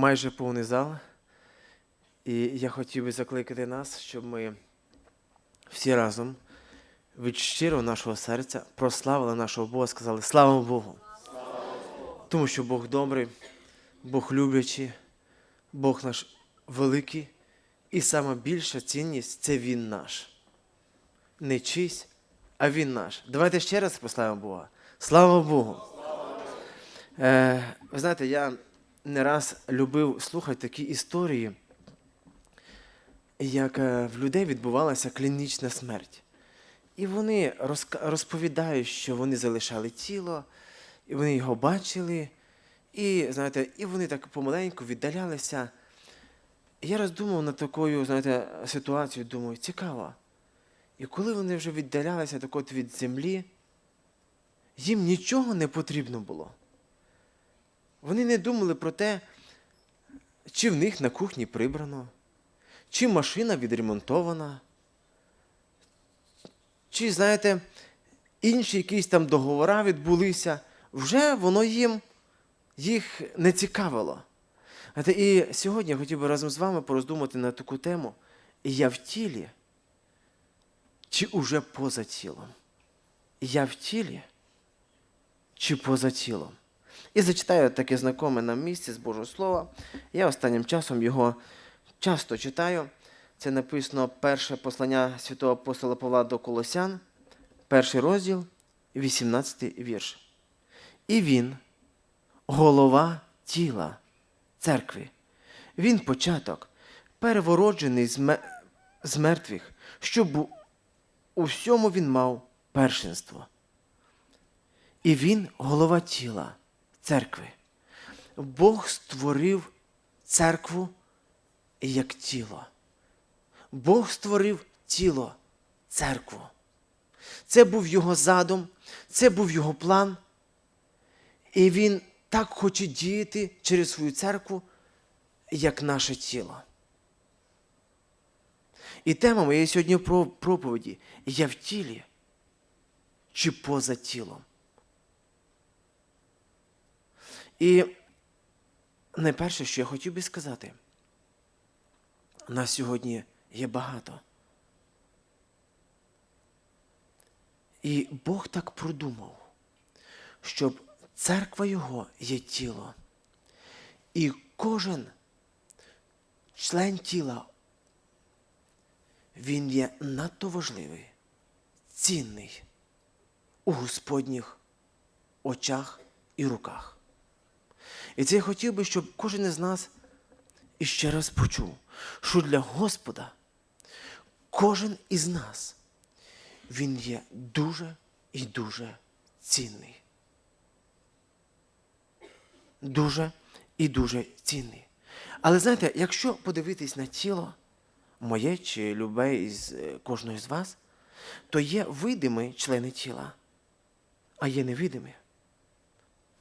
майже повний зал. І я хотів би закликати нас, щоб ми всі разом від щирого нашого серця прославили нашого Бога, сказали слава Богу. Тому що Бог добрий, Бог люблячий, Бог наш великий, і сама більша цінність це Він наш. Не чийсь, а Він наш. Давайте ще раз прославимо Бога. Слава Богу! Е, ви знаєте, я не раз любив слухати такі історії, як е, в людей відбувалася клінічна смерть. І вони розповідають, що вони залишали тіло, і вони його бачили, і, знаєте, і вони так помаленьку віддалялися. Я роздумав над такою, знаєте, ситуацією, думаю, цікаво. І коли вони вже віддалялися так от від землі, їм нічого не потрібно було. Вони не думали про те, чи в них на кухні прибрано, чи машина відремонтована, чи, знаєте, інші якісь там договори відбулися, вже воно їм їх не цікавило. І сьогодні я хотів би разом з вами пороздумати на таку тему. Я в тілі, чи уже поза тілом? Я в тілі, чи поза тілом? І зачитаю таке знакоме нам місце з Божого Слова. Я останнім часом його часто читаю. Це написано перше послання святого апостола Павла до Колосян, перший розділ, 18 вірш. І він, голова тіла церкви. Він початок, перевороджений з ме- з мертвих, щоб у всьому він мав першинство. І він голова тіла церкви. Бог створив церкву як тіло. Бог створив тіло, церкву. Це був його задум, це був його план. І він так хоче діяти через свою церкву, як наше тіло. І тема моєї сьогодні проповіді я в тілі чи поза тілом. І найперше, що я хотів би сказати, нас сьогодні є багато. І Бог так продумав, щоб церква Його є тіло. І кожен член тіла, він є надто важливий, цінний у Господніх очах і руках. І це я хотів би, щоб кожен із нас іще раз почув, що для Господа кожен із нас, він є дуже і дуже цінний. Дуже і дуже цінний. Але знаєте, якщо подивитись на тіло моє чи любе із е, кожного з вас, то є видимі члени тіла, а є невидимі.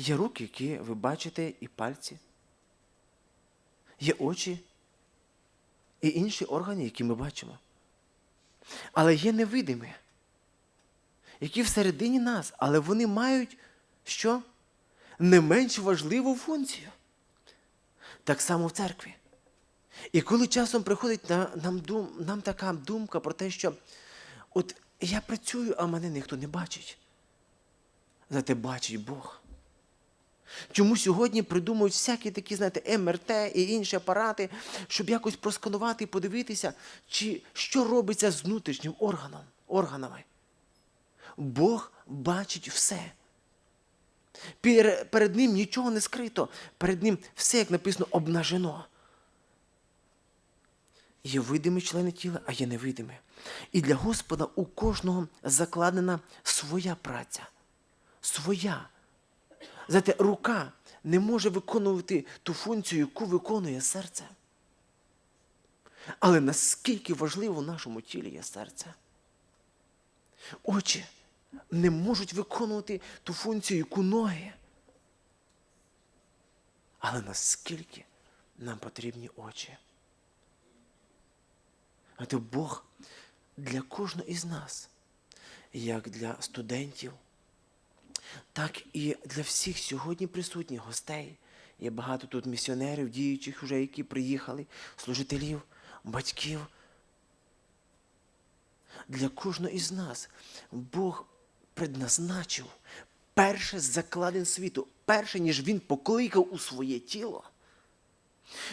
Є руки, які ви бачите, і пальці. Є очі і інші органи, які ми бачимо. Але є невидимі, які всередині нас, але вони мають що? Не менш важливу функцію. Так само в церкві. І коли часом приходить на, нам, дум, нам така думка про те, що от я працюю, а мене ніхто не бачить. Зате бачить Бог. Чому сьогодні придумують всякі такі, знаєте, МРТ і інші апарати, щоб якось просканувати і подивитися, чи що робиться з внутрішнім органом, органами. Бог бачить все. Перед ним нічого не скрито, перед ним все, як написано, обнажено. Є видимі члени тіла, а є невидимі. І для Господа у кожного закладена своя праця. Своя. Знаєте, рука не може виконувати ту функцію, яку виконує серце. Але наскільки важливо в нашому тілі є серце? Очі не можуть виконувати ту функцію, яку ноги. Але наскільки нам потрібні очі? А Бог для кожного із нас, як для студентів, так і для всіх сьогодні присутніх гостей, Є багато тут місіонерів, діючих вже, які приїхали, служителів, батьків. Для кожного із нас Бог предназначив перше з закладин світу, перше, ніж Він покликав у своє тіло.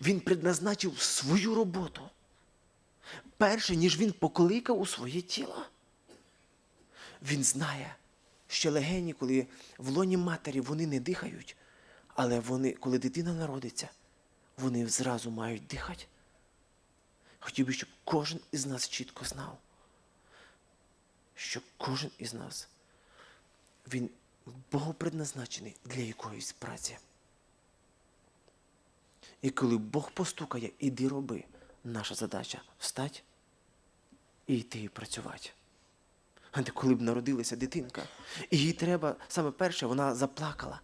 Він предназначив свою роботу. Перше, ніж він покликав у своє тіло. Він знає, що легені, коли в лоні матері вони не дихають, але вони, коли дитина народиться, вони зразу мають дихати. Хотів би, щоб кожен із нас чітко знав, що кожен із нас, він богопредназначений для якоїсь праці. І коли Бог постукає, іди роби, наша задача встать і йти і працювати. А коли б народилася дитинка, і їй треба, саме перше, вона заплакала.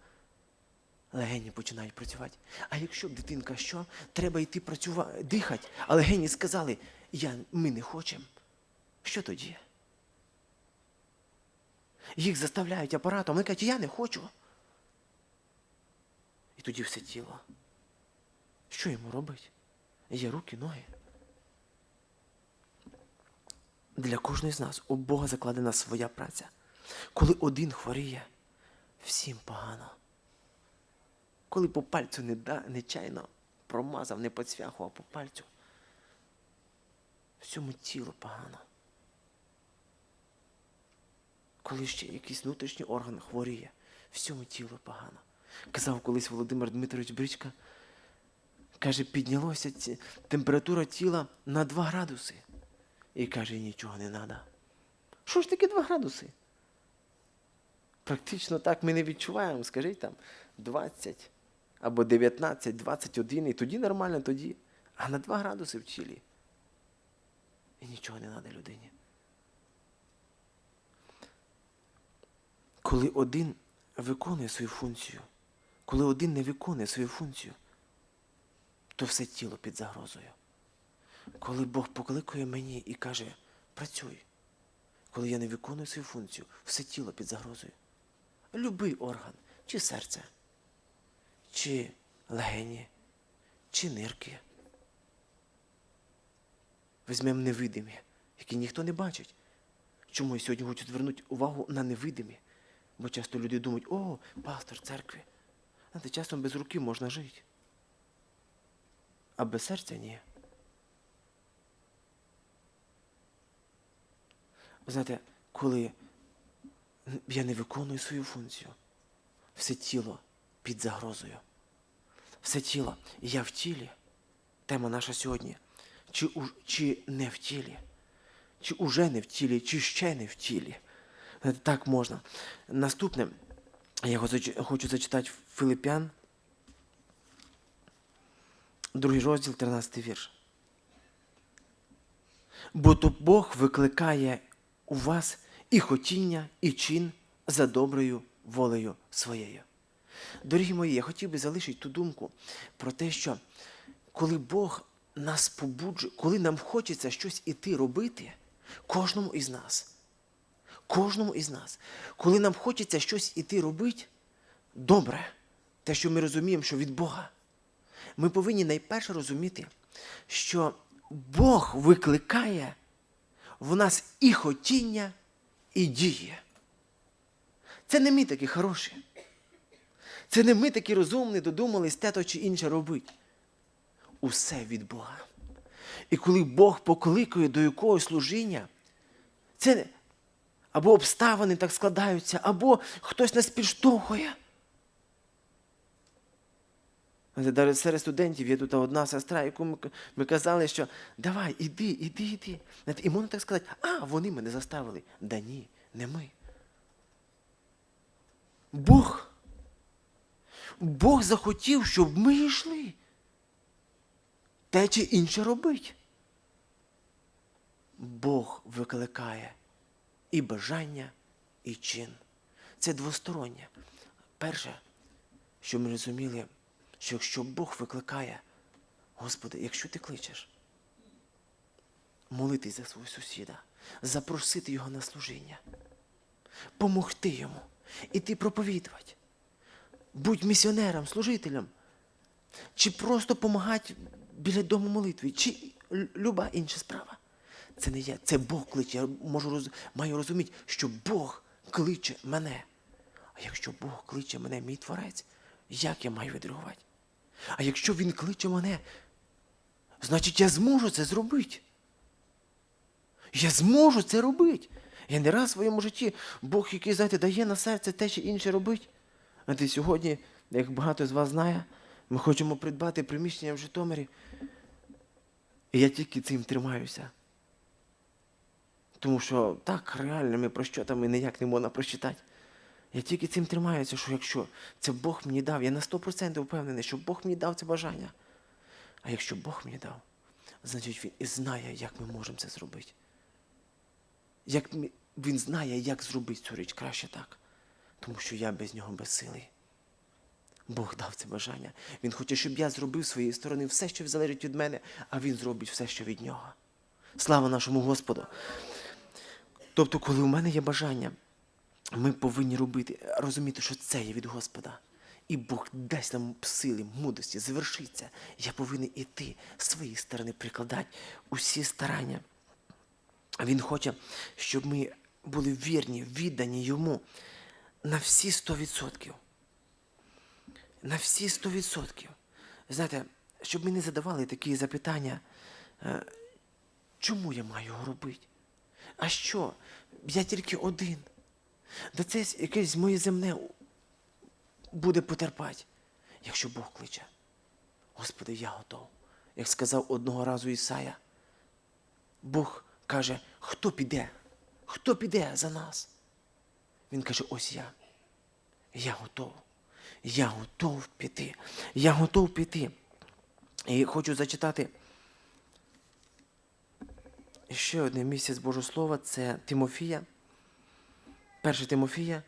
Легені починають працювати. А якщо б дитинка що, треба йти працювати, дихати, а легені сказали, я, ми не хочемо. Що тоді? Їх заставляють апаратом, вони кажуть, я не хочу. І тоді все тіло. Що йому робить? Є руки, ноги. Для кожної з нас у Бога закладена своя праця. Коли один хворіє, всім погано. Коли по пальцю не да, нечайно промазав, не поцвяхував по пальцю, всьому тілу погано. Коли ще якийсь внутрішній орган хворіє, всьому тілу погано. Казав колись Володимир Дмитрович Бричка, Каже, піднялося ці- температура тіла на 2 градуси. І каже, нічого не треба. Що ж таке 2 градуси? Практично так ми не відчуваємо, скажіть там 20 або 19, 21, і тоді нормально, тоді. А на 2 градуси в тілі. І нічого не треба людині. Коли один виконує свою функцію, коли один не виконує свою функцію, то все тіло під загрозою. Коли Бог покликає мені і каже, працюй, коли я не виконую свою функцію, все тіло під загрозою. Любий орган, чи серце, чи легені, чи нирки. Візьмемо невидимі, які ніхто не бачить. Чому я сьогодні хочу звернути увагу на невидимі? Бо часто люди думають, о, пастор церкви. Знаєте, часом без руки можна жити а без серця ні. Ви знаєте, коли я не виконую свою функцію, все тіло під загрозою. Все тіло, я в тілі. Тема наша сьогодні. Чи, у- чи не в тілі, чи уже не в тілі, чи ще не в тілі. Так можна. Наступне, я хочу- хочу зачитати Филипян, Другий розділ, 13 вірш. Бо то Бог викликає у вас і хотіння, і чин за доброю волею своєю. Дорогі мої, я хотів би залишити ту думку про те, що коли Бог нас побуджує, коли нам хочеться щось іти робити, кожному із нас, кожному із нас, коли нам хочеться щось іти робити, добре, те, що ми розуміємо, що від Бога ми повинні найперше розуміти, що Бог викликає в нас і хотіння, і дії. Це не ми такі хороші. Це не ми такі розумні, додумались те то чи інше робити. Усе від Бога. І коли Бог покликає до якогось служіння, це або обставини так складаються, або хтось нас підштовхує. Навіть серед студентів є тут одна сестра, яку ми, ми казали, що давай, іди, іди, іди. І можна так сказати, а вони мене заставили. Да ні, не ми. Бог. Бог захотів, щоб ми йшли. Те чи інше робить. Бог викликає і бажання, і чин. Це двостороннє. Перше, що ми розуміли, що якщо Бог викликає, Господи, якщо ти кличеш, молитись за свого сусіда, запросити його на служіння, помогти йому, іти проповідувати, будь місіонером, служителем, чи просто допомагати біля дому молитви, чи люба інша справа. Це не я, це Бог кличе. Я можу маю розуміти, що Бог кличе мене. А якщо Бог кличе мене, мій творець, як я маю відреагувати? А якщо Він кличе мене, значить я зможу це зробити. Я зможу це робити. Я не раз в своєму житті Бог, який, знаєте, дає на серце те чи інше робити. А ти сьогодні, як багато з вас знає, ми хочемо придбати приміщення в Житомирі. І я тільки цим тримаюся. Тому що так, реально, реальними прощотами ніяк не можна прочитати. Я тільки цим тримаюся, що якщо це Бог мені дав, я на 100% впевнений, що Бог мені дав це бажання. А якщо Бог мені дав, значить Він і знає, як ми можемо це зробити. Як ми- він знає, як зробити цю річ краще так. Тому що я без нього безсилий. Бог дав це бажання. Він хоче, щоб я зробив своєї сторони все, що залежить від мене, а він зробить все, що від нього. Слава нашому Господу. Тобто, коли у мене є бажання, ми повинні робити, розуміти, що це є від Господа. І Бог дасть нам сили, мудрості, завершиться. Я повинен іти з своєї сторони, прикладати усі старання. Він хоче, щоб ми були вірні, віддані йому на всі 100%. На всі 100%. Знаєте, щоб ми не задавали такі запитання, е, чому я маю робити? А що? Я тільки один. Да це якесь моє земне буде потерпати, якщо Бог кличе. Господи, я готов. Як сказав одного разу Ісая, Бог каже, хто піде? Хто піде за нас? Він каже, ось я. Я готов. Я готов піти. Я готов піти. І хочу зачитати ще одне місце з Божого Слова це Тимофія. Перше Тимофія,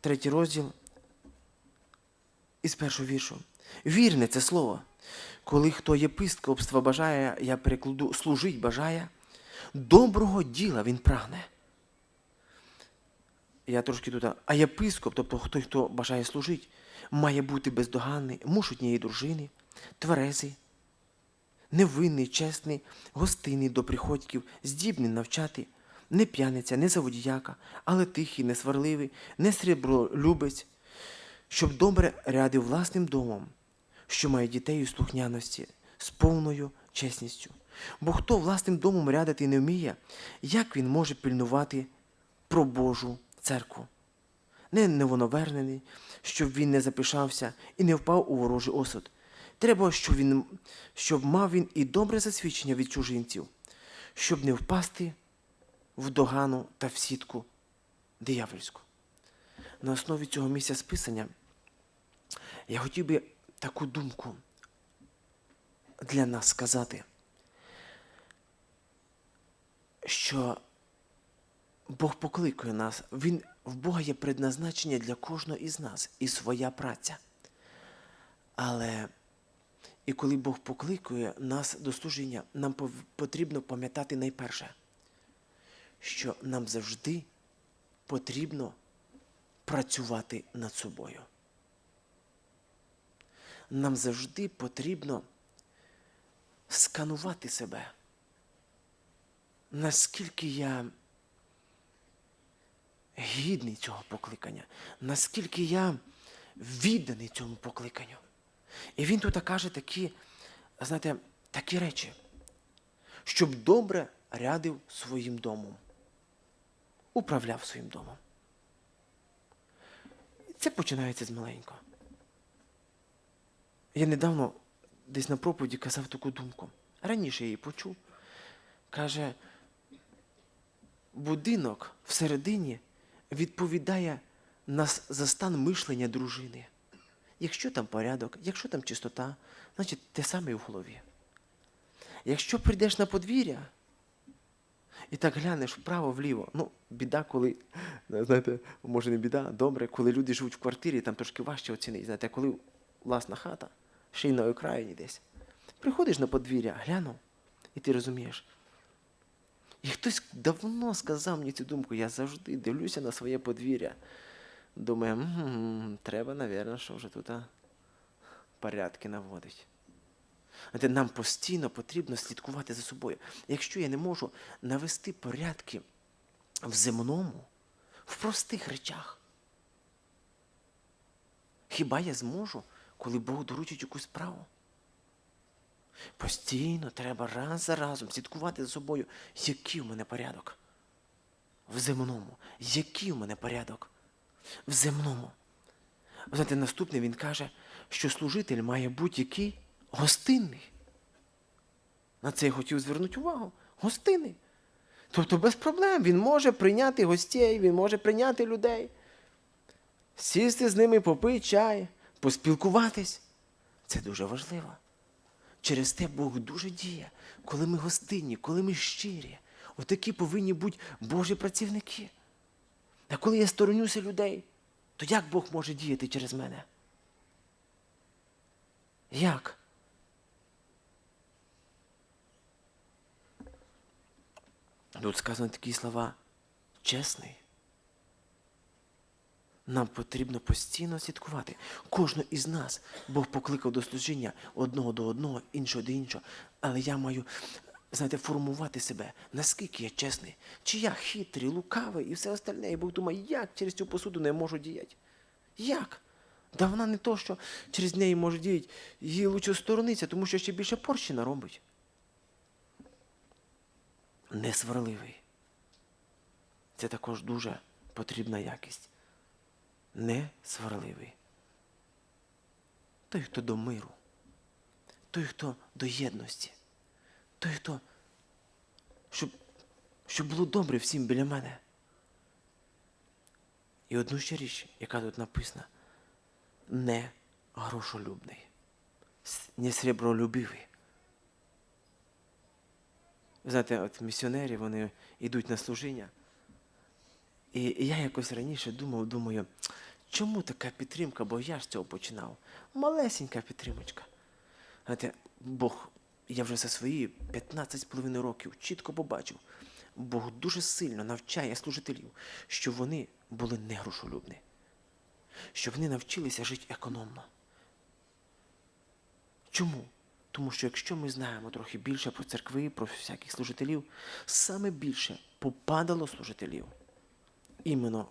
третій розділ із першого віршу. Вірне це слово. Коли хто єпископства бажає, я перекладу, служить бажає, доброго діла він прагне. Я трошки тут. А єпископ, тобто той, хто бажає служити, має бути бездоганний, муж однієї дружини, тверезий, невинний, чесний, гостинний до приходьків, здібний навчати, не п'яниця, не заводіяка, але тихий, не сварливий, не срібролюбець, щоб добре рядив власним домом, що має дітей у слухняності, з повною чесністю. Бо хто власним домом рядити не вміє, як він може пильнувати про Божу церкву? Не новонавернений, щоб він не запишався і не впав у ворожий осуд. Треба, щоб, він, щоб мав він і добре засвідчення від чужинців, щоб не впасти в догану та в сітку диявольську. На основі цього місця списання я хотів би таку думку для нас сказати, що Бог покликує нас, Він, в Бога є предназначення для кожного із нас і своя праця. Але і коли Бог покликує нас до служіння, нам потрібно пам'ятати найперше, що нам завжди потрібно працювати над собою. Нам завжди потрібно сканувати себе. Наскільки я гідний цього покликання, наскільки я відданий цьому покликанню. І він тут каже такі, знаєте, такі речі, щоб добре рядив своїм домом, управляв своїм домом. Це починається з маленького. Я недавно десь на проповіді казав таку думку. Раніше я її почув. Каже, будинок всередині відповідає нас за стан мишлення дружини. Якщо там порядок, якщо там чистота, значить те саме і в голові. Якщо прийдеш на подвір'я і так глянеш вправо-вліво, ну, біда, коли, знаєте, може не біда, добре, коли люди живуть в квартирі, там трошки важче оцінити. Знаєте, а коли власна хата, ще й на окраїні десь. Приходиш на подвір'я, глянув, і ти розумієш. І хтось давно сказав мені цю думку, я завжди дивлюся на своє подвір'я. Думаю, «М, треба, напевно, що вже тут порядки наводить. Нам постійно потрібно слідкувати за собою. Якщо я не можу навести порядки в земному, в простих речах, хіба я зможу, коли Бог доручить якусь справу? Постійно треба раз за разом слідкувати за собою, який у мене порядок. В земному. Який у мене порядок? В земному. Знаєте, наступне він каже, що служитель має бути який? Гостинний. На це я хотів звернути увагу. Гостинний. Тобто без проблем він може прийняти гостей, він може прийняти людей, сісти з ними, попити чай, поспілкуватись. Це дуже важливо. Через те Бог дуже діє, коли ми гостинні, коли ми щирі. Отакі повинні бути Божі працівники. А коли я сторонюся людей, то як Бог може діяти через мене? Як? Тут сказано такі слова чесний. Нам потрібно постійно слідкувати. Кожного із нас Бог покликав до служіння одного до одного, іншого до іншого. Але я маю, знаєте, формувати себе, наскільки я чесний, чи я хитрий, лукавий і все остальне. І Бог думає, як через цю посуду не можу діяти? Як? Да вона не то, що через неї може діяти, їй лучше сторониться, тому що ще більше порщі наробить. Несварливий. Це також дуже потрібна якість не сварливий. Той, хто до миру, той, хто до єдності, той, хто, щоб, щоб було добре всім біля мене. І одну ще річ, яка тут написана, не грошолюбний, не сребролюбивий. Ви знаєте, от місіонери, вони йдуть на служіння. І я якось раніше думав, думаю, чому така підтримка, бо я ж цього починав. Малесенька підтримочка. Знаєте, Бог, я вже за свої 15,5 років чітко побачив, Бог дуже сильно навчає служителів, щоб вони були не грошолюбні, щоб вони навчилися жити економно. Чому? Тому що якщо ми знаємо трохи більше про церкви, про всяких служителів, саме більше попадало служителів іменно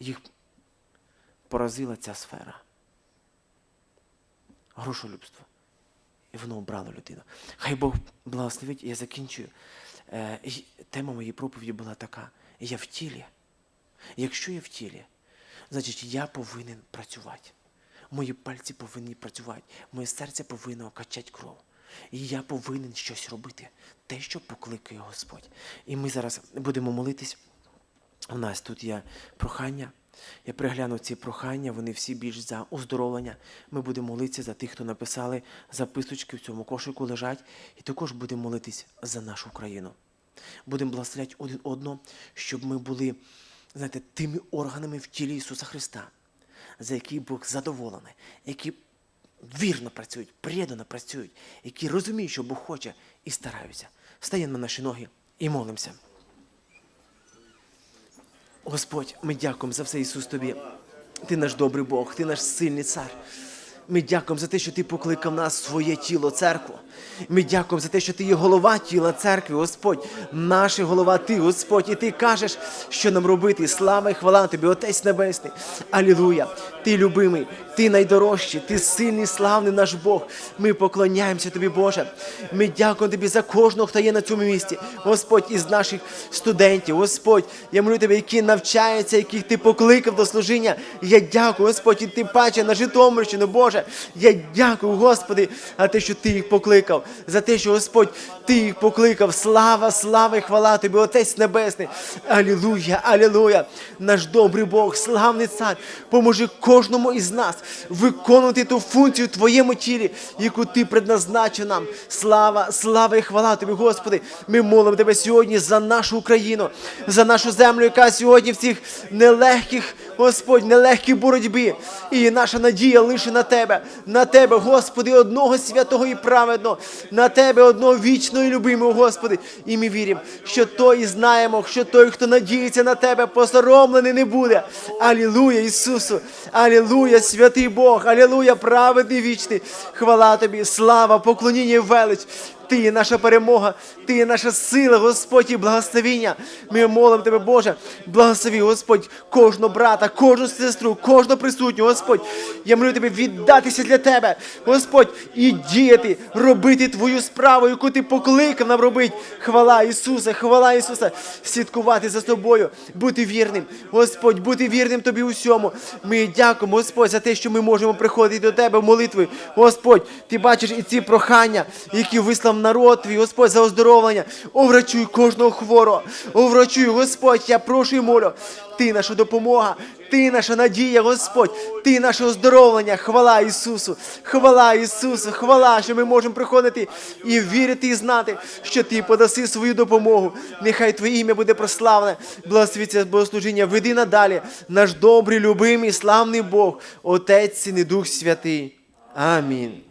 їх поразила ця сфера. Грошолюбство. І воно обрало людину. Хай Бог благословить, я закінчую. Е, тема моєї проповіді була така: я в тілі. Якщо я в тілі, значить я повинен працювати. Мої пальці повинні працювати, моє серце повинно качати кров. І я повинен щось робити, те, що покликає Господь. І ми зараз будемо молитись. У нас тут є прохання. Я приглянув ці прохання, вони всі більш за оздоровлення. Ми будемо молитися за тих, хто написали записочки в цьому кошику лежать, і також будемо молитись за нашу країну. Будемо благословляти один одного, щоб ми були, знаєте, тими органами в тілі Ісуса Христа, за які Бог задоволений, які вірно працюють, предано працюють, які розуміють, що Бог хоче, і стараються. Встаємо на наші ноги і молимося. Господь, ми дякуємо за все, Ісус Тобі. Ти наш добрий Бог, ти наш сильний цар. Ми дякуємо за те, що ти покликав нас своє тіло, церкву. Ми дякуємо за те, що ти є голова тіла церкви, Господь. Наша голова, ти, Господь, і ти кажеш, що нам робити. Слава і хвала тобі, Отець Небесний. Алілуя! Ти любимий, ти найдорожчий, ти сильний, славний наш Бог. Ми поклоняємося тобі, Боже. Ми дякуємо тобі за кожного, хто є на цьому місці. Господь, із наших студентів, Господь, я молю тебе, які навчаються, яких ти покликав до служіння. Я дякую, Господь, і ти паче на Житомирщину, Боже. Я дякую, Господи, за те, що ти їх покликав, за те, що Господь, ти їх покликав. Слава, слава і хвала тобі, Отець Небесний. Алілуя, алілуя. Наш добрий Бог, славний цар, поможи кожному із нас виконувати ту функцію в твоєму тілі, яку ти предназначив нам. Слава, слава і хвала тобі, Господи. Ми молимо тебе сьогодні за нашу Україну, за нашу землю, яка сьогодні в цих нелегких Господь, нелегкій боротьбі. І наша надія лише на Тебе, на Тебе, Господи, одного святого і праведного, на Тебе, одного вічного і любимого, Господи. І ми віримо, що той і знаємо, що той, хто надіється на Тебе, посоромлений не буде. Алілуя, Ісусу! Алілуя, святий Бог! Алілуя, праведний вічний! Хвала Тобі, слава, поклоніння і велич! Ти є наша перемога, Ти є наша сила, Господь, і благословіння. Ми молимо Тебе, Боже, благослови, Господь, кожного брата, кожну сестру, кожного присутнього, Господь. Я молю Тебе віддатися для Тебе, Господь, і діяти, робити Твою справу, яку Ти покликав нам робити. Хвала Ісуса, хвала Ісуса, слідкувати за Тобою, бути вірним, Господь, бути вірним Тобі усьому. Ми дякуємо, Господь, за те, що ми можемо приходити до Тебе молитвою. Господь, Ти бачиш і ці прохання, які вислав народ твій, Господь, за оздоровлення. Оврачуй кожного хворого. Оврачуй, Господь, я прошу і молю. Ти наша допомога, ти наша надія, Господь, ти наше оздоровлення. Хвала Ісусу, хвала Ісусу, хвала, що ми можемо приходити і вірити, і знати, що Ти подаси свою допомогу. Нехай Твоє ім'я буде прославлене. Благословіться богослужіння. Веди надалі наш добрий, любимий, славний Бог, Отець і Дух Святий. Амінь.